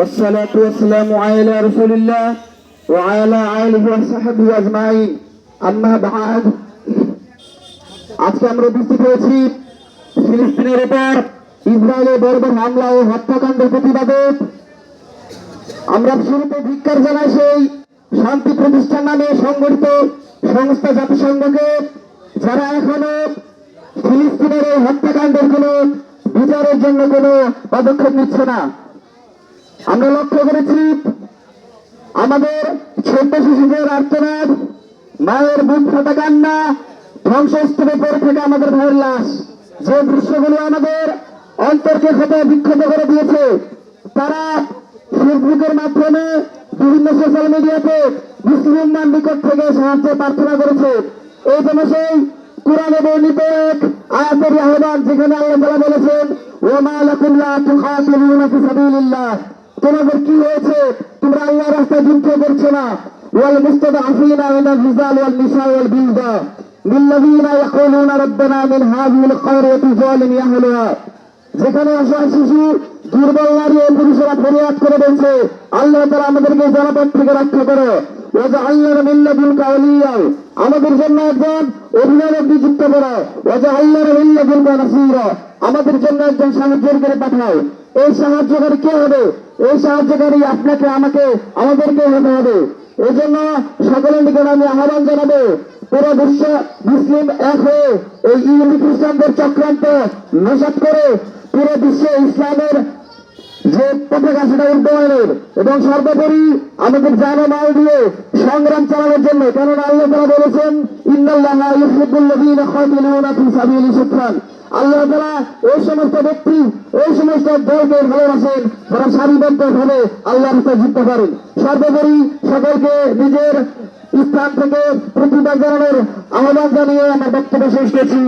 والصلاة والسلام على رسول الله وعلى آله وصحبه أجمعين أما بعد আজকে আমরা উপস্থিত হয়েছি ফিলিস্তিনের উপর ইসরায়েলের বর্বর হামলা ও হত্যাকাণ্ডের প্রতিবাদে আমরা শুরুতে ধিক্কার জানাই সেই শান্তি প্রতিষ্ঠান নামে সংগঠিত সংস্থা জাতিসংঘকে যারা এখনো ফিলিস্তিনের এই হত্যাকাণ্ডের কোনো বিচারের জন্য কোনো পদক্ষেপ নিচ্ছে না আমরা লক্ষ্য করেছি, আমাদের ছোট্ট শিশুদের আর্তনাদ, মায়ের বুক ফাটা কান্না, ধ্বংসস্তূপে পড়ে থেকে আমাদের ভাইয়ের লাশ। যে দৃশ্যগুলো আমাদের অন্তরকে ক্ষত বিক্ষত করে দিয়েছে, তারা ফেসবুকের মাধ্যমে বিভিন্ন সোশ্যাল মিডিয়াতে মুসলিমমান নিকট থেকে সাহায্য প্রার্থনা করেছে। এই জন্য সেই কোরআনে বর্ণিত এক আয়াতের আহ্বান যেখানে আল্লাহ বলেছেন ওমা লাকুম লা তুকাতিলুনা ফি সাবিলিল্লাহ। তোমাদের কি হয়েছে তোমরা আল্লাহর রাস্তায় যুদ্ধ করছো না ওয়াল মুস্তাদআফিনা মিনাল রিজাল ওয়াল নিসা ওয়াল বিলদা للذين يقولون ربنا من هذه القرية ظالم أهلها যেখানে অসহায় শিশু দুর্বল নারী ও পুরুষেরা ফরিয়াদ করে বলছে আল্লাহ তারা আমাদেরকে এই জনপদ থেকে রক্ষা করো ওজা আল্লাহ মিল্লাদুল কাউলিয়াও আমাদের জন্য একজন অভিভাবক নিযুক্ত করো ওজা আল্লাহ মিল্লাদুল কানাসির আমাদের জন্য একজন সাহায্যের করে পাঠাও এই সাহায্যকারী কে হবে? এই সাহায্যকারী আপনাকে, আমাকে আমাদেরকে হতে হবে। এই জন্য সকলের নিকট আমি আহ্বান জানাব, পুরো বিশ্ব মুসলিম এক হয়ে এই ইহুদি খ্রিস্টানদের চক্রান্ত নসাত করে পুরো বিশ্বে ইসলামের যে পতাকা, সেটা উদ্যমানের এবং সর্বোপরি আমাদের জানো মাল দিয়ে সংগ্রাম চালানোর জন্য। কেননা আল্লাহ তারা বলেছেন আল্লাহ তারা এই সমস্ত ব্যক্তি, ওই সমস্ত দলকে ভালোবাসেন, যারা সারিবদ্ধ ভাবে আল্লাহ রাস্তায় জিততে পারেন সর্বোপরি সকলকে নিজের স্থান থেকে প্রতিবাদ জানানোর আহ্বান জানিয়ে আমার বক্তব্য শেষ করছি।